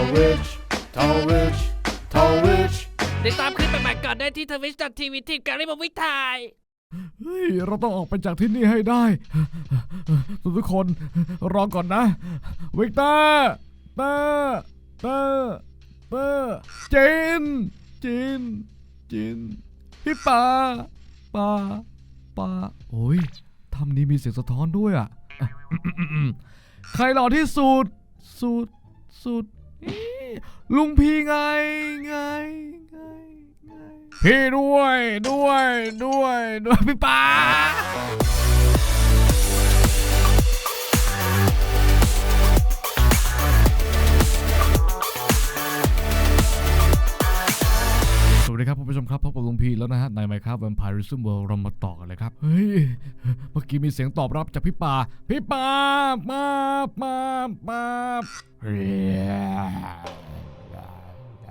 Towage, Towage, Towage. ติดตามคลิปใหม่ๆก่อนได้ที่ทวิชทีวีทีมการิบวิทายเฮ้ยเราต้องออกไปจากที่นี่ให้ได้ ทุกคนรอก่อนนะวิกเตอร์เตอร์เตอร์เตอร์จินจินจินพี่ปาปาปาโอ้ยทำนี้มีเสียงสะท้อนด้วยอะอะใครหล่อที่สุด สุด สุดอี๋ ลุงพี่ไงไงไงไงพี่ด้วยด้วยด้วยด้วยพี่ป้า ดีครับผู้ชมครับพบกับลุงพีแล้วนะฮะในไมค์ครับ Vampirism World เรามาต่อกันเลยครับเฮ้ยเมื่อกี้มีเสียงตอบรับจากพี่ป่าพี่ป่ามามามา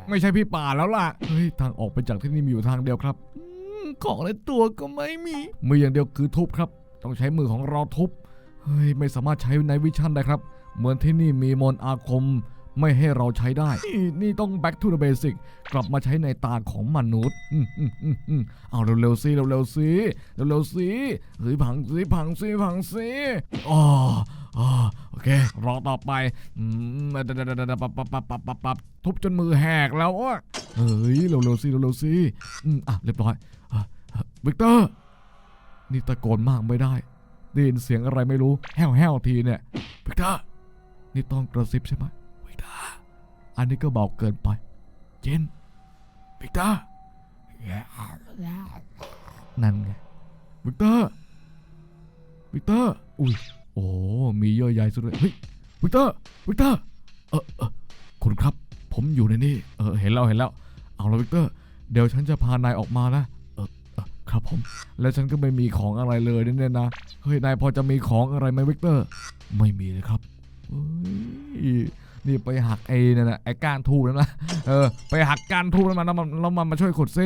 ไม่ใช่พี่ป่าแล้วล่ะเฮ้ยทางออกไปจากที่นี่มีอยู่ทางเดียวครับอืมของในตัวก็ไม่มีมืออย่างเดียวคือทุบครับ ต้องใช้มือของเราทุบเฮ้ยไม่สามารถใช้ในวิชั่นได้ครับ เหมือนที่นี่มีมนอาคม ไม่ให้เราใช้ได้ นี่ต้อง back to the basic กลับมาใช้ในตาของมนุษย์อืมอืมอืมอืมเอาเร็วๆสิเร็วๆสิเร็วๆสิเฮ้ยพังสิพังสิพังสิอ๋ออ๋อโอเค รอต่อไปอืมปับปับปับปับปับปับทุบจนมือแหกแล้วอะเฮ้ยเร็วๆสิเร็วๆสิอืมอะเรียบร้อยวิกเตอร์นี่ตะโกนมากไม่ได้ได้ยินเสียงอะไรไม่รู้แห้วๆทีเนี่ยวิกเตอร์นี่ต้องกระซิบใช่ไหม อันนี้ก็เบาเกินไป เจนวิกเตอร์นั่นไงวิกเตอร์วิกเตอร์อุ้ยโอ้มีเยื่อใยสุดเลยเฮ้ยวิกเตอร์วิกเตอร์เออเออคุณครับ ผมอยู่ในนี่เออเห็นแล้วเห็นแล้ว เอาละวิกเตอร์ เดี๋ยวฉันจะพานายออกมานะเออเออครับผม แล้วฉันก็ไม่มีของอะไรเลยเนี่ยนะเฮ้ยนายพอจะมีของอะไรไหมวิกเตอร์ ไม่มีเลยครับเฮ้ย นี่ไปหักไอ้นั่นนะไอ้ก้านทูบนั่นนะเออไปหักการทูบแล้วมันแล้วมันแล้วมันมาช่วยขุดซิ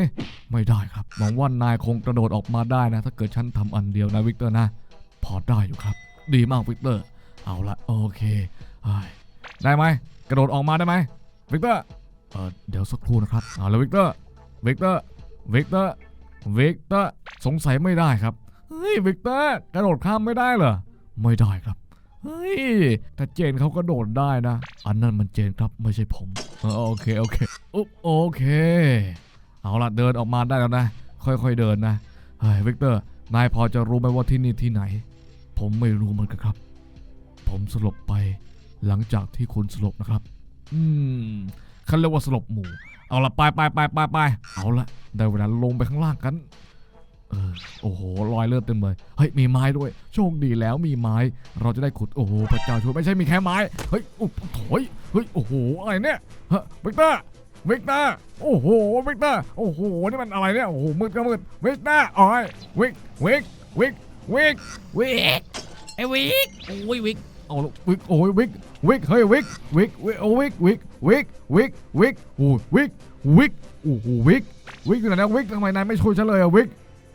ไม่ได้ครับหวังว่านายคงกระโดดออกมาได้นะ ถ้าเกิดฉันทำอันเดียวนะวิกเตอร์นะ พอได้อยู่ครับ ดีมากวิกเตอร์ เอาละโอเคได้ไหมกระโดดออกมาได้ไหมวิกเตอร์เออเดี๋ยวสักครู่นะครับเอาละวิกเตอร์วิกเตอร์วิกเตอร์วิกเตอร์สงสัยไม่ได้ครับเฮ้ยวิกเตอร์กระโดดข้ามไม่ได้เหรอไม่ได้ครับ เฮ้ย แต่เจนเขาก็โดดได้นะ อันนั้นมันเจนครับไม่ใช่ผมโอเคโอเคอุ๊บโอเค เอาละเดินออกมาได้แล้วนะ ค่อยๆเดินนะเฮ้ยวิกเตอร์ นายพอจะรู้ไหมว่าที่นี่ที่ไหน ผมไม่รู้เหมือนกันครับ ผมสลบไปหลังจากที่คุณสลบนะครับ อืมเขาเรียกว่าสลบหมู่ เอาละไปไปไปไปไปเอาละได้เวลาลงไปข้างล่างกัน เออโอ้โหรอยเลือดเต็มเลยเฮ้ยมีไม้ด้วย โชคดีแล้วมีไม้ เราจะได้ขุดโอ้โหพระเจ้าช่วยไม่ใช่มีแค่ไม้เฮ้ยโอ้โถยเฮ้ยโอ้โหอะไรเนี่ยฮะวิกเตอร์วิกเตอร์โอ้โหวิกเตอร์โอ้โหนี่มันอะไรเนี่ยโอ้โหมืดก็มืดวิกเตอร์อ๋อยวิกวิกวิกวิกวิกไอวิกโอ้ยวิกเอาละวิกโอ้ยวิกวิกเฮ้ยวิกวิกวิกโอ้วิกวิกวิกวิกวิกโอ้ยวิกวิกโอ้โหวิกวิกอยู่ไหนนะวิกทำไมนายไม่ช่วยฉันเลยอะวิก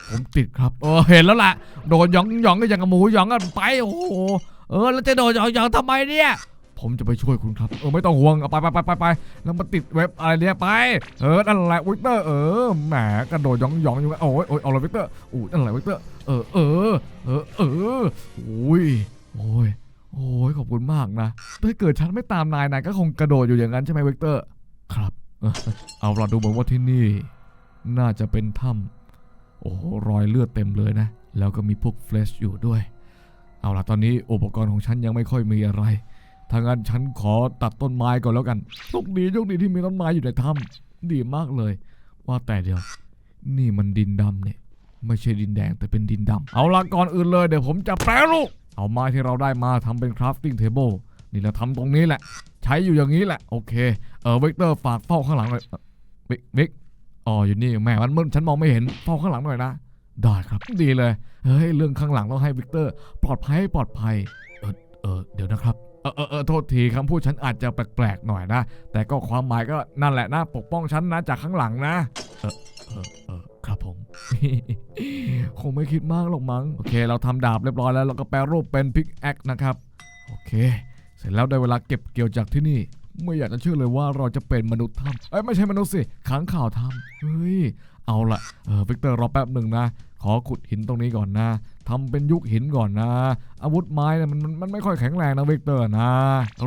ผมติดครับเออเห็นแล้วล่ะ โดนหยองหยองก็อย่างกับหมูหยองกันไปโอ้โหเออแล้วจะโดนหยองหยองทำไมเนี่ย ผมจะไปช่วยคุณครับเออไม่ต้องห่วงเอาไปไปไปไปไปแล้วมาติดเว็บอะไรเนี่ยไปเออนั่นแหละวิกเตอร์เออแหมกระโดดหยองหยองอยู่โอ้ยโอ้ยเอาละวิกเตอร์อู้นั่นแหละวิกเตอร์เออเออเออเออโอ้ยโอ้ยโอ้ยขอบคุณมากนะถ้าเกิดฉันไม่ตามนายนายก็คงกระโดดอยู่อย่างนั้นใช่ไหมวิกเตอร์ ครับ เออเอาดูเหมือนว่าที่นี่ น่าจะเป็นถ้ำ โอ้โหรอยเลือดเต็มเลยนะ แล้วก็มีพวกเฟลชอยู่ด้วย เอาล่ะตอนนี้อุปกรณ์ของฉันยังไม่ค่อยมีอะไรถ้างั้นฉันขอตัดต้นไม้ก่อนแล้วกันโชคดีโชคดีที่มีต้นไม้อยู่ในถ้ำดีมากเลย ว่าแต่เดี๋ยว นี่มันดินดำเนี่ยไม่ใช่ดินแดงแต่เป็นดินดำเอาล่ะก่อนอื่นเลยเดี๋ยวผมจะแปรรูปเอาไม้ที่เราได้มาทำเป็นคราฟติ้งเทเบิลนี่เราทำตรงนี้แหละ ใช้อยู่อย่างนี้แหละ โอเค เออวิกเตอร์ฝากเฝ้าข้างหลังหน่อยเอ่อวิกวิก อ๋ออยู่นี่แหมมันมืดฉันมองไม่เห็นเฝ้าข้างหลังหน่อยนะได้ครับดีเลยเฮ้ยเรื่องข้างหลังต้องให้วิกเตอร์ ปลอดภัยปลอดภัยเออเออเดี๋ยวนะครับเออเออเออโทษทีคำพูดฉันอาจจะแปลกๆหน่อยนะ แต่ก็ความหมายก็นั่นแหละนะปกป้องฉันนะจากข้างหลังนะ เออเออเออครับผม คงไม่คิดมากหรอกมั้งโอเค เราทำดาบเรียบร้อยแล้วเราก็แปลรูปเป็นพิกแอคนะครับ โอเค เสร็จแล้วได้เวลาเก็บเกี่ยวจากที่นี่ ไม่อยากจะเชื่อเลยว่าเราจะเป็นมนุษย์ถ้ำเอ้ยไม่ใช่มนุษย์สิขังข่าวถ้ำเฮ้ยเอาละเออวิกเตอร์รอแป๊บหนึ่งนะ ขอขุดหินตรงนี้ก่อนนะทำเป็นยุคหินก่อนนะ อาวุธไม้เนี่ยมันมันไม่ค่อยแข็งแรงนะวิกเตอร์นะ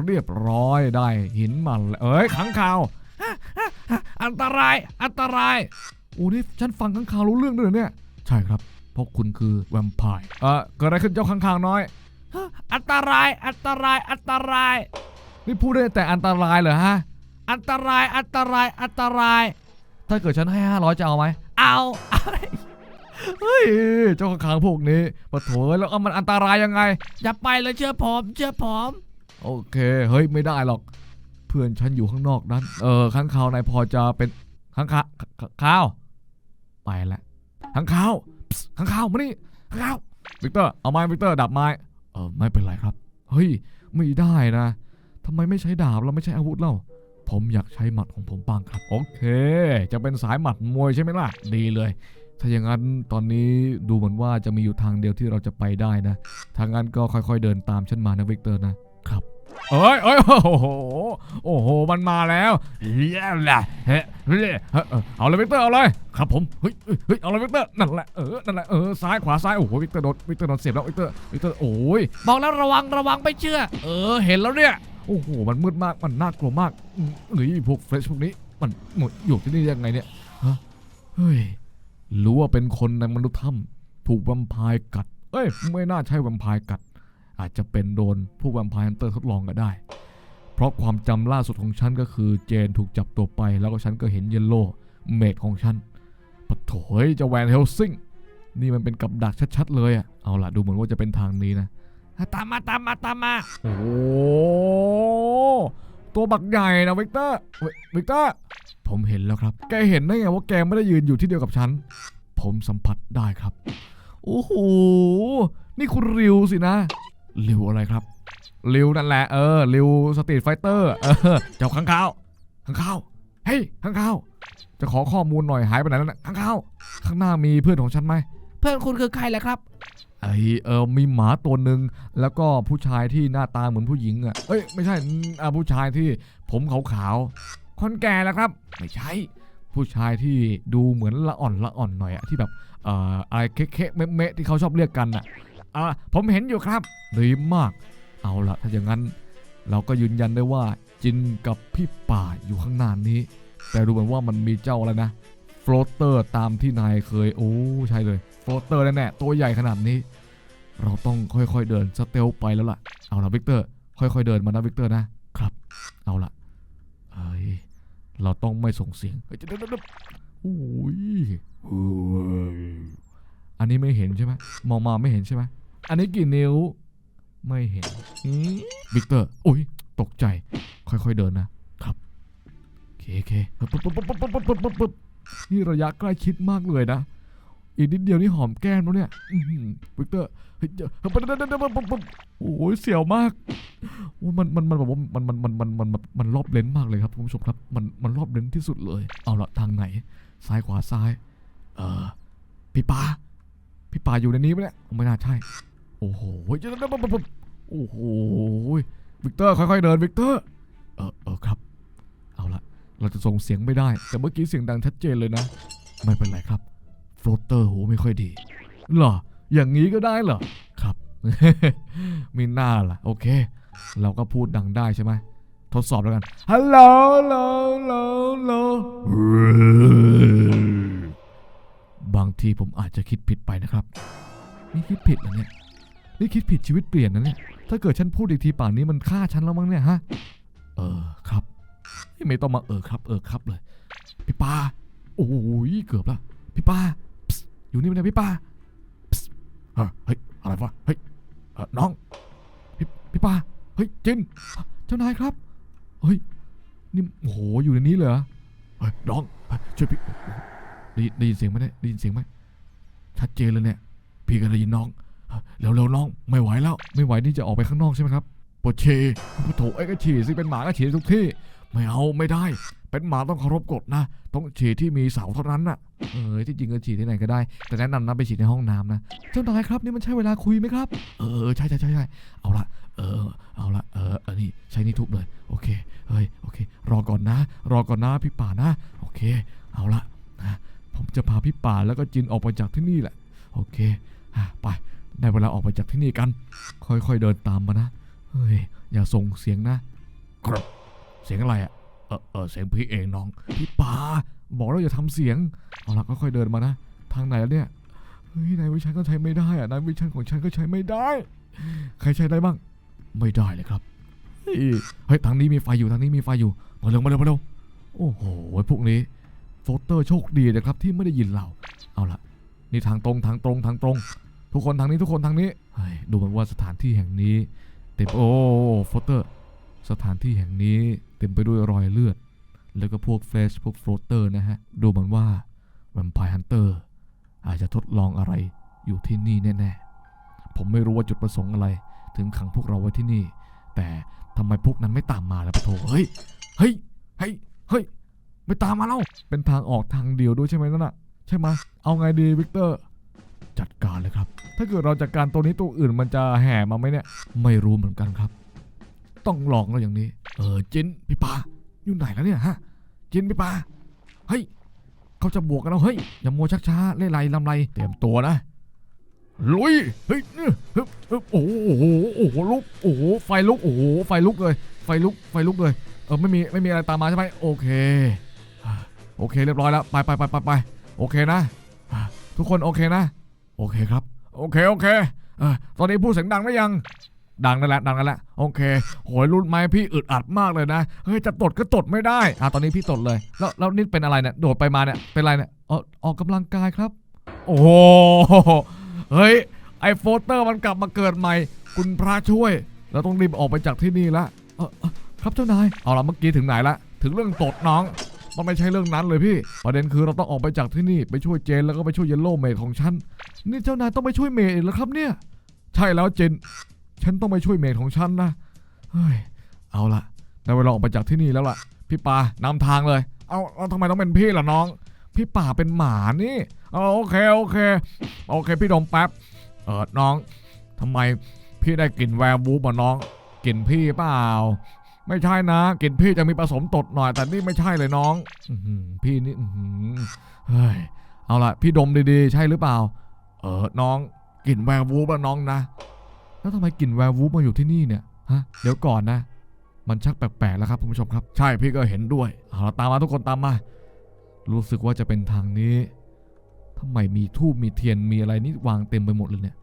เรียบร้อยได้หินมันเอ้ยขังข่าวอันตรายอันตรายโอ้นี่ฉันฟังขังข่าวรู้เรื่องด้วยเหรอเนี่ย ใช่ครับเพราะคุณคือแวมไพร์เออเกิดอะไรขึ้นเจ้าขังข่าวน้อย อันตรายอันตรายอันตราย นี่พูดได้แต่อันตรายเหรอฮะ อันตรายอันตรายอันตราย ถ้าเกิดฉันให้ห้าร้อยจะเอาไหม เอาเฮ้ยเจ้าขังพวกนี้ปะโถเอ้ยแล้วเอามันอันตรายยังไง อย่าไปเลยเชื่อผมเชื่อผมโอเค เฮ้ยไม่ได้หรอก เพื่อนฉันอยู่ข้างนอกนั้น เออข้างขาวนายพอจะเป็นข้างขาข้าว ไปละข้างขาวปส์ข้างขาวมานี่ข้างขาววิกเตอร์เอาไม้วิกเตอร์ดับไม้เออไม่เป็นไรครับ เฮ้ยไม่ได้นะ ทำไมไม่ใช้ดาบแล้วไม่ใช้อาวุธเล่า ผมอยากใช้หมัดของผมบ้างครับ โอเค จะเป็นสายหมัดมวยใช่ไหมล่ะ ดีเลย ถ้าอย่างนั้นตอนนี้ดูเหมือนว่าจะมีอยู่ทางเดียวที่เราจะไปได้นะ ทางนั้นก็ค่อยๆเดินตามฉันมานะวิกเตอร์นะ ครับเอ้ยเอ้ยโอ้โห โอ้โห มันมาแล้วเย้ล่ะเฮ้ยเฮ้ยเฮ้ยเออเอาเลยวิกเตอร์เอาเลย ครับผมเฮ้ยเฮ้ยเฮ้ยเอาเลยวิกเตอร์ นั่นแหละ เออ นั่นแหละ เออ ซ้ายขวาซ้าย โอ้โห วิกเตอร์โดน วิกเตอร์โดนเสียบแล้ว วิกเตอร์ วิกเตอร์ โอ้ย บอกแล้วระวัง ระวัง ไม่เชื่อ เออ เห็นแล้วเนี่ย โอ้โห มันมืดมาก มันน่ากลัวมากหรือพวกเฟรชพวกนี้ มันหมดอยู่ที่นี่ยังไงเนี่ย ฮะ เฮ้ย รู้ว่าเป็นคนในมนุษย์ถ้ำถูกแวมพร์กัด เอ้ย ไม่น่าใช่แวมพร์กัด อาจจะเป็นโดนพวกแวมพร์ฮันเตอร์ทดลองก็ได้ เพราะความจำล่าสุดของฉันก็คือเจนถูกจับตัวไป แล้วก็ฉันก็เห็นเยลโล่เมดของฉันปะโถยเจะแวนเฮลซิงนี่มันเป็นกับดักชัดๆเลยอะเอาล่ะดูเหมือนว่าจะเป็นทางนี้นะ ตามมาตามมาตามมา โอ้โหตัวบักใหญ่นะวิกเตอร์วิกเตอร์ ผมเห็นแล้วครับ แกเห็นได้ไงว่าแกไม่ได้ยืนอยู่ที่เดียวกับฉัน ผมสัมผัสได้ครับ โอ้โห นี่คุณริวสินะ ริวอะไรครับ ริวนั่นแหละ เออ ริวสตรีทไฟเตอร์ เออ เจ้าข้างข้าวข้างข้าว เฮ้ย ข้างข้าว จะขอข้อมูลหน่อยหายไปไหนแล้วนะข้างข้าว ข้างหน้ามีเพื่อนของฉันไหม เพื่อนคุณคือใครล่ะครับ ไอเออมีหมาตัวหนึ่งแล้วก็ผู้ชายที่หน้าตาเหมือนผู้หญิงอะเอ้ยไม่ใช่อ่าผู้ชายที่ผมขาวๆคนแก่แล้วครับ ไม่ใช่ผู้ชายที่ดูเหมือนละอ่อนละอ่อนหน่อยอะที่แบบเอ่ออะไรเคะๆเมะที่เขาชอบเรียกกันอะอ่าผมเห็นอยู่ครับดีมาก เอาละถ้าอย่างนั้น เราก็ยืนยันได้ว่าจินกับพี่ป่าอยู่ข้างหน้านี้ แต่ดูเหมือนว่ามันมีเจ้าอะไรนะโฟลเตอร์ตามที่นายเคย โอ้ใช่เลย โฟเตอร์แน่ๆตัวใหญ่ขนาดนี้ เราต้องค่อยๆเดินสเตลไปแล้วล่ะ เอาละวิกเตอร์ ค่อยๆเดินมานะวิกเตอร์นะครับ เอาละเอ้ยเราต้องไม่ส่งเสียงเฮ้ยโอ้ยอันนี้ไม่เห็นใช่ไหมมองมาไม่เห็นใช่ไหมอันนี้กี่นิ้ว ไม่เห็นวิกเตอร์โอ้ยตกใจ ค่อยๆเดินนะครับโอเคโอเคนี่ระยะใกล้ชิดมากเลยนะ อีกนิดเดียวนี่หอมแก้มแล้วเนี่ยวิกเตอร์เฮ้ยเดี๋ยวเฮ้ยเดี๋ยวเดี๋ยวเดี๋ยวเดี๋ยวเดี๋ยวโอ้ยเสียวมากมันมันมันแบบว่ามันมันมันมันมันมันมันรอบเลนส์มากเลยครับคุณผู้ชมครับ มันมันรอบเลนส์ที่สุดเลย เอาละทางไหน ซ้ายขวาซ้าย เออพี่ปาพี่ปาอยู่ในนี้ไหมเนี่ยไม่น่าใช่ โอ้โหเดี๋ยวเดี๋ยวเดี๋ยวเดี๋ยวเดี๋ยวโอ้โหวิกเตอร์ค่อยๆเดินวิกเตอร์ เออเออครับ เอาละเราจะส่งเสียงไม่ได้ แต่เมื่อกี้เสียงดังชัดเจนเลยนะ ไม่เป็นไรครับ ฟลเตอร์หูไม่ค่อยดีเหรอ อย่างนี้ก็ได้เหรอ ครับ มีหน้าล่ะ โอเค เราก็พูดดังได้ใช่ไหม ทดสอบแล้วกัน ฮัลโหลฮัลโหลลโหลลโหลบางทีผมอาจจะคิดผิดไปนะครับ นี่คิดผิดนะเนี่ย นี่คิดผิดชีวิตเปลี่ยนนะเนี่ย ถ้าเกิดฉันพูดอีกทีป่านนี้มันฆ่าฉันแล้วมั้งเนี่ยฮะ เออครับ ไม่ต้องมาเออครับ เออครับเลย พี่ปา โอ้ยเกือบละพี่ปา อยู่นี่ไหมเนี่ยพี่ปลาเฮ้ยเฮ้ยอะไรวะเฮ้ยน้องพี่พี่ปาเฮ้ยจินเจ้านายครับเฮ้ยนี่โอ้โหอยู่ในนี้เลยเหรอเฮ้ยน้องช่วยพี่ได้ได้ยินเสียงไหมเนี่ยได้ยินเสียงไหมชัดเจนเลยเนี่ยพี่ก็ได้ยินน้องเร็วๆน้องไม่ไหวแล้ว ไม่ไหวนี่จะออกไปข้างนอกใช่ไหมครับปวดเชปวดโถไอ้ก็ฉี่สิเป็นหมาก็ฉี่ทุกที่ ไม่เอาไม่ได้ เป็นหมาต้องเคารพกฎนะ ต้องฉี่ที่มีเสาเท่านั้นน่ะ เออที่จริงก็ฉี่ที่ไหนก็ได้ แต่แนะนำนะไปฉี่ในห้องน้ำนะ เจ้านายครับนี่มันใช่เวลาคุยไหมครับ เออใช่ใช่ใช่ใช่เอาละเออเอาละเอออันนี้ใช้นี่ทุบเลย โอเค เฮ้ยโอเค รอก่อนนะ รอก่อนนะพี่ป่านะ โอเค เอาละนะผมจะพาพี่ป่าแล้วก็จินออกไปจากที่นี่แหละ โอเคอะไปได้เวลาออกไปจากที่นี่กัน ค่อยๆเดินตามมานะ เฮ้ย อย่าส่งเสียงนะ ครับ เสียงอะไรอะ อเออเสียงพี่เองน้อง พี่ป่าบอกแล้วอย่าทำเสียง เอาละก็ค่อยเดินมานะ ทางไหนแล้วเนี่ย เฮ้ยนายวิชันก็ใช้ไม่ได้อะนายวิชันของฉันก็ใช้ไม่ได้ ใครใช้ได้บ้าง ไม่ได้เลยครับ เฮ้ยเฮ้ยทางนี้มีไฟอยู่ทางนี้มีไฟอยู่ มาเร็วมาเร็วมาเร็ว โอ้โหพวกนี้โฟเตอร์โชคดีนะครับที่ไม่ได้ยินเรา เอาละนี่ทางตรงทางตรงทางตรง ทุกคนทางนี้ทุกคนทางนี้ เฮ้ยดูเหมือนว่าสถานที่แห่งนี้เต็มโอ้โฟเตอร์ สถานที่แห่งนี้เต็มไปด้วยรอยเลือด แล้วก็พวกเฟสพวกโฟลเตอร์นะฮะ ดูเหมือนว่าแวมไพร์ฮันเตอร์อาจจะทดลองอะไรอยู่ที่นี่แน่ๆ ผมไม่รู้ว่าจุดประสงค์อะไร ถึงขังพวกเราไว้ที่นี่ แต่ทำไมพวกนั้นไม่ตามมาล่ะปะโถเฮ้ย เฮ้ย เฮ้ย เฮ้ย ไม่ตามมาแล้ว เป็นทางออกทางเดียวด้วยใช่ไหมนั่นน่ะ ใช่ไหมเอาไงดีวิกเตอร์ จัดการเลยครับ ถ้าเกิดเราจัดการตัวนี้ตัวอื่นมันจะแห่มาไหมเนี่ย ไม่รู้เหมือนกันครับ ต้องลองแล้วอย่างนี้ เออจินพี่ปาอยู่ไหนแล้วเนี่ยฮะจินพี่ปาเฮ้ยเขาจะบวกกันแล้วเฮ้ยอย่ามัวชักช้าเล่ไรลำไรเตรียมตัวนะลุยเฮ้ยเอ้ยเฮ้ยโอ้โหโอ้โหลุกโอ้โหไฟลุกโอ้โหไฟลุกเลย ไฟลุกไฟลุกเลยเออไม่มีไม่มีอะไรตามมาใช่ไหมโอเคโอเคเรียบร้อยแล้วไปไปไปไปไปโอเคนะ ทุกคนโอเคนะ โอเคครับ โอเคโอเคเออตอนนี้พูดเสียงดังได้ยัง ดังนั่นแหละดังนั่นแหละโอเคโหยรุ่นไม้พี่อึดอัดมากเลยนะเฮ้ยจะตดก็ตดไม่ได้อะตอนนี้พี่ตดเลย แล้วแล้วนี่เป็นอะไรเนี่ยโดดไปมาเนี่ยเป็นอะไรเนี่ยออกออกกำลังกายครับ โอ้โหเฮ้ยไอโฟเตอร์มันกลับมาเกิดใหม่ คุณพระช่วย เราต้องรีบออกไปจากที่นี่ละครับเจ้านายเอาละเมื่อกี้ถึงไหนละถึงเรื่องตดน้องมันไม่ใช่เรื่องนั้นเลยพี่ ประเด็นคือเราต้องออกไปจากที่นี่ไปช่วยเจนแล้วก็ไปช่วยเยลโล่เมดของฉัน นี่เจ้านายต้องไปช่วยเมดแล้วครับเนี่ย ใช่แล้วเจน ฉันต้องไปช่วยเมดของฉันนะเฮ้ยเอาละได้เวลาออกไปจากที่นี่แล้วล่ะ พี่ปานำทางเลย เอาเอาทำไมต้องเป็นพี่ล่ะน้อง พี่ป่าเป็นหมานี่เอาโอเคโอเคโอเค พี่ดมแป๊บ เออน้องทำไมพี่ได้กลิ่นแวร์วูฟอะน้องกลิ่นพี่เปล่า ไม่ใช่นะกลิ่นพี่จะมีผสมตดหน่อย แต่นี่ไม่ใช่เลยน้องอพี่นี่เฮ้ยเอาละพี่ดมดีๆ ใช่หรือเปล่า เออน้องกลิ่นแวร์วูฟอะน้องนะ แล้วทำไมกลิ่นแวร์วูฟมาอยู่ที่นี่เนี่ยฮะเดี๋ยวก่อนนะ มันชักแปลกๆแล้วครับคุณผู้ชมครับ ใช่พี่ก็เห็นด้วยเอาละตามมาทุกคนตามมา รู้สึกว่าจะเป็นทางนี้ทำไมมีทูบมีเทียนมีอะไรนี่วางเต็มไปหมดเลยเนี่ย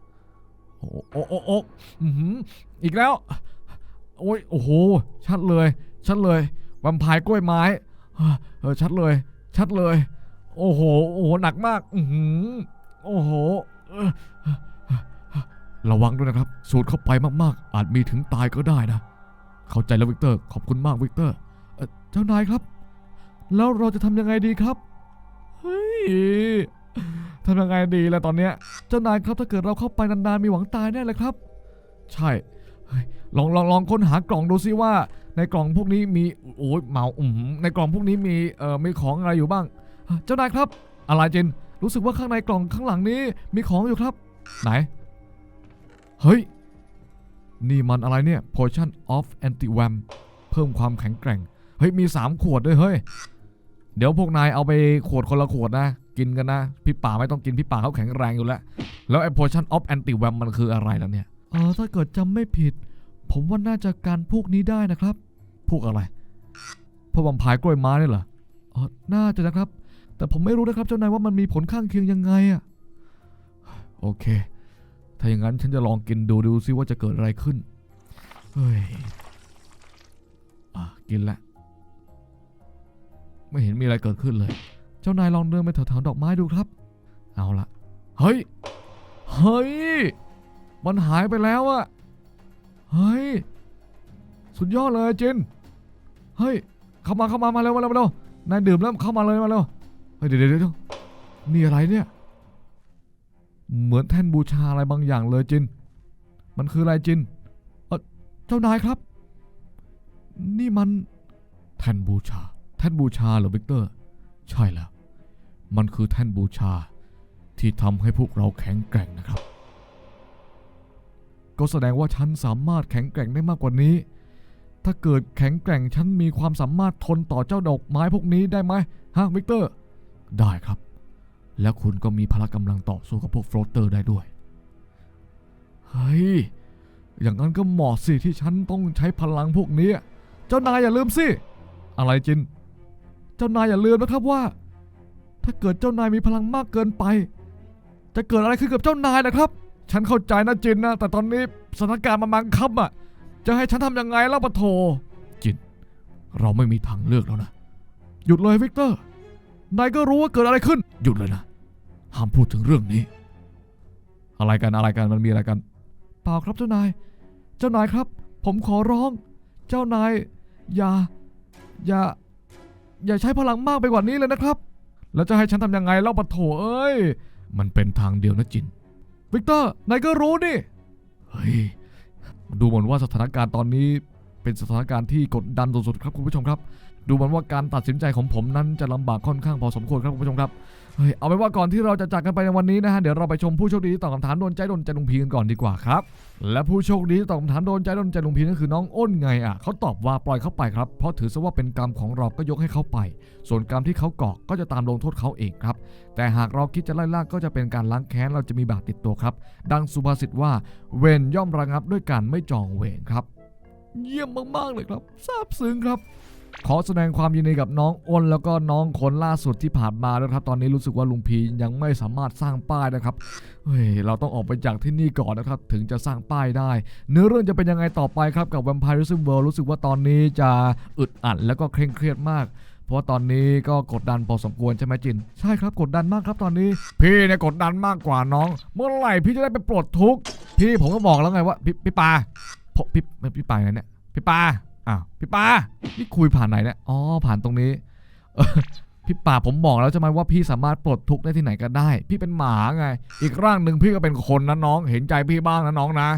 โอ้โอ้โอ้โอ้อือหืออีกแล้วโอ้ยโอ้โหชัดเลย ชัดเลยวัมพายกล้วยไม้เออชัดเลย ชัดเลย โอ้โห โอ้โห หนักมาก อือหือโอ้โหเออ ระวังด้วยนะครับ สูดเข้าไปมากๆ อาจมีถึงตายก็ได้นะ เข้าใจแล้ววิกเตอร์ ขอบคุณมากวิกเตอร์ เจ้านายครับ แล้วเราจะทำยังไงดีครับ เฮ้ยทำยังไงดีล่ะตอนเนี้ย เจ้านายครับถ้าเกิดเราเข้าไปนานๆมีหวังตายแน่เลยครับ ใช่ลองลองลองค้นหากล่องดูซิว่า ในกล่องพวกนี้มีโอ้ยเมาอืมในกล่องพวกนี้มีเอ่อมีของอะไรอยู่บ้างเอ่อเจ้านายครับ อะไรเจนรู้สึกว่าข้างในกล่องข้างหลังนี้มีของอยู่ครับ ไหน เฮ้ย นี่มันอะไรเนี่ย potion of anti vamp เพิ่มความแข็งแกร่ง เฮ้ย มี 3 ขวดด้วยเฮ้ย เดี๋ยวพวกนายเอาไปขวดคนละขวดนะ กินกันนะ พี่ป่าไม่ต้องกิน พี่ป่าเขาแข็งแรงอยู่แล้ว แล้วไอ้ potion of anti vamp มันคืออะไรแล้วเนี่ยเออถ้าเกิดจำไม่ผิด ผมว่าน่าจะการพวกนี้ได้นะครับ พวกอะไรพวกวัมพายกล้วยไม้นี่เหรออ๋อน่าจะนะครับ แต่ผมไม่รู้นะครับเจ้านายว่ามันมีผลข้างเคียงยังไงอะโอเค ถ้าอย่างนั้นฉันจะลองกินดูดูซิว่าจะเกิดอะไรขึ้น เฮ้ยอะกินละ ไม่เห็นมีอะไรเกิดขึ้นเลย เจ้านายลองเดินไปแถวๆดอกไม้ดูครับ เอาละ เฮ้ย เฮ้ย มันหายไปแล้วอะเฮ้ย สุดยอดเลยจิน เฮ้ย เข้ามาเข้ามามาเร็วมาเร็วมาเร็วนายดื่มแล้วเข้ามาเลยมาเร็ว เฮ้ยเดี๋ยวเดี๋ยวเดี๋ยวนี่อะไรเนี่ย เหมือนแท่นบูชาอะไรบางอย่างเลยจิน มันคืออะไรจิน เออเจ้านายครับ นี่มันแท่นบูชา แท่นบูชาเหรอวิกเตอร์ ใช่แล้ว มันคือแท่นบูชาที่ทำให้พวกเราแข็งแกร่งนะครับ ก็แสดงว่าฉันสามารถแข็งแกร่งได้มากกว่านี้ ถ้าเกิดแข็งแกร่งฉันมีความสามารถทนต่อเจ้าดอกไม้พวกนี้ได้ไหมฮะวิกเตอร์ ได้ครับ แล้วคุณก็มีพละกำลังต่อสู้กับพวกโฟลเตอร์ได้ด้วย เฮ้ย อย่างนั้นก็เหมาะสิที่ฉันต้องใช้พลังพวกนี้ เจ้านายอย่าลืมสิ อะไรจิน เจ้านายอย่าลืมนะครับว่า ถ้าเกิดเจ้านายมีพลังมากเกินไป จะเกิดอะไรขึ้นกับเจ้านายนะครับ ฉันเข้าใจนะจินนะ แต่ตอนนี้สถานการณ์มันบังคับอะ จะให้ฉันทำยังไงล่ะปะโถจิน เราไม่มีทางเลือกแล้วนะ หยุดเลยวิกเตอร์ นายก็รู้ว่าเกิดอะไรขึ้น หยุดเลยนะ ห้ามพูดถึงเรื่องนี้ อะไรกันอะไรกันมันมีอะไรกัน เปล่าครับเจ้านาย เจ้านายครับ ผมขอร้อง เจ้านาย อย่า อย่า อย่าใช้พลังมากไปกว่านี้เลยนะครับ แล้วจะให้ฉันทำยังไงเล่าปะโถเอ้ย มันเป็นทางเดียวนะจิน วิกเตอร์นายก็รู้ดิเฮ้ย ดูเหมือนว่าสถานการณ์ตอนนี้เป็นสถานการณ์ที่กดดันสุดๆครับคุณผู้ชมครับ ดูเหมือนว่าการตัดสินใจของผมนั้นจะลำบากค่อนข้างพอสมควรครับคุณผู้ชมครับ ฮ้ยเอาเป็นว่าก่อนที่เราจะจากกันไปในวันนี้นะฮะเดี๋ยวเราไปชมผู้โชคดีที่ตอบคำถามโดนใจโดนใจลุงพีกันก่อนดีกว่าครับ และผู้โชคดีที่ตอบคำถามโดนใจโดนใจลุงพีนั่นคือน้องอ้นไงอะเขาตอบว่าปล่อยเขาไปครับ เพราะถือซะว่าเป็นกรรมของเราก็ยกให้เขาไป ส่วนกรรมที่เขาก่อก็จะตามลงโทษเขาเองครับ แต่หากเราคิดจะไล่ล่าก็จะเป็นการล้างแค้นเราจะมีบาปติดตัวครับ ดังสุภาษิตว่าเวรย่อมระงับด้วยการไม่จองเวรครับ เยี่ยมมากๆเลยครับซาบซึ้งครับ ขอแสดงความยินดีกับน้องอ้นแล้วก็น้องคนล่าสุดที่ผ่านมาด้วยครับ ตอนนี้รู้สึกว่าลุงพียังไม่สามารถสร้างป้ายนะครับเฮ้ยเราต้องออกไปจากที่นี่ก่อนนะครับ ถึงจะสร้างป้ายได้ เนื้อเรื่องจะเป็นยังไงต่อไปครับกับ Vampirism World รู้สึกว่าตอนนี้จะอึดอัดแล้วก็เคร่งเครียดมากเพราะว่าตอนนี้ก็กดดันพอสมควรใช่ไหมจิน ใช่ครับกดดันมากครับตอนนี้ พี่เนี่ยกดดันมากกว่าน้อง เมื่อไหร่พี่จะได้ไปปลดทุกข์พี่ผมก็บอกแล้วไงว่าพี่พี่ปาพี่พี่ปาไหนเนี่ยพี่ปา อ้าวพี่ปานี่คุยผ่านไหนเนี่ยอ๋อผ่านตรงนี้พี่ป่าผมบอกแล้วใช่ไหมว่าพี่สามารถปลดทุกข์ได้ที่ไหนก็ได้ พี่เป็นหมาไง อีกร่างหนึ่งพี่ก็เป็นคนนะน้อง เห็นใจพี่บ้างนะน้องนะ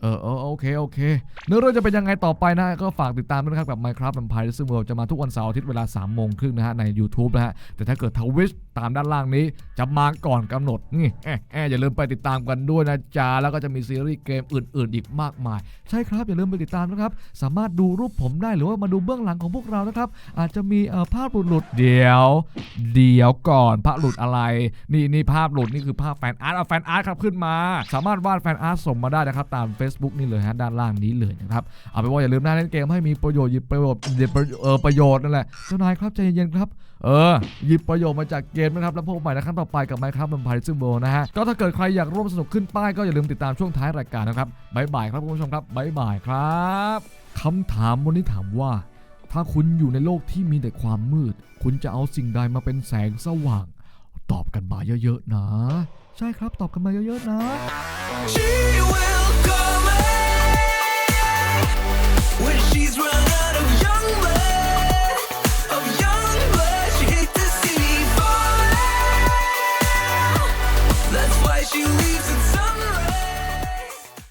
เออเออโอเค โอเค เนื้อเรื่องจะเป็นยังไงต่อไปนะ ก็ฝากติดตามด้วยนะครับ กับ Minecraft Vampire Rising World จะมาทุกวันเสาร์อาทิตย์เวลา3โมงครึ่งนะฮะ ใน YouTube นะฮะ แต่ถ้าเกิดทวิชตามด้านล่างนี้ จะมาก่อนกำหนดนี่แอะแอะอย่าลืมไปติดตามกันด้วยนะจ๊ะ แล้วก็จะมีซีรีส์เกมอื่น ๆ อีกมากมาย ใช่ครับ อย่าลืมไปติดตามนะครับ สามารถดูรูปผมได้หรือว่ามาดูเบื้องหลังของพวกเรานะครับ อาจจะมีเอ่อภาพหลุดๆเดี๋ยว เดี๋ยวก่อนภาพหลุดอะไร นี่นี่ภาพหลุดนี่คือภาพแฟนอาร์ตเอาแฟนอาร์ตครับขึ้นมา สามารถวาดแฟนอาร์ตส่งมาได้นะครับตาม Facebook นี่เลยฮะด้านล่างนี้เลยนะครับเอาไปว่าอย่าลืมนะเล่นเกมให้มีประโยชน์หยิบประโยชน์หยิบประโยชน์เออประโยชน์นั่นแหละเจ้านายครับใจเย็นๆครับเออหยิบประโยชน์มาจากเกมนะครับแล้วพบกันใหม่ในครั้งต่อไปกับ Minecraft Vampire Rising World นะฮะก็ถ้าเกิดใครอยากร่วมสนุกขึ้นป้ายก็อย่าลืมติดตามช่วงท้ายรายการนะครับบายบายครับคุณผู้ชมครับบายบายครับคำถามวันนี้ถามว่า ถ้าคุณอยู่ในโลกที่มีแต่ความมืด คุณจะเอาสิ่งใดมาเป็นแสงสว่าง ตอบกันมาเยอะๆนะ ใช่ครับตอบกันมาเยอะๆนะ she's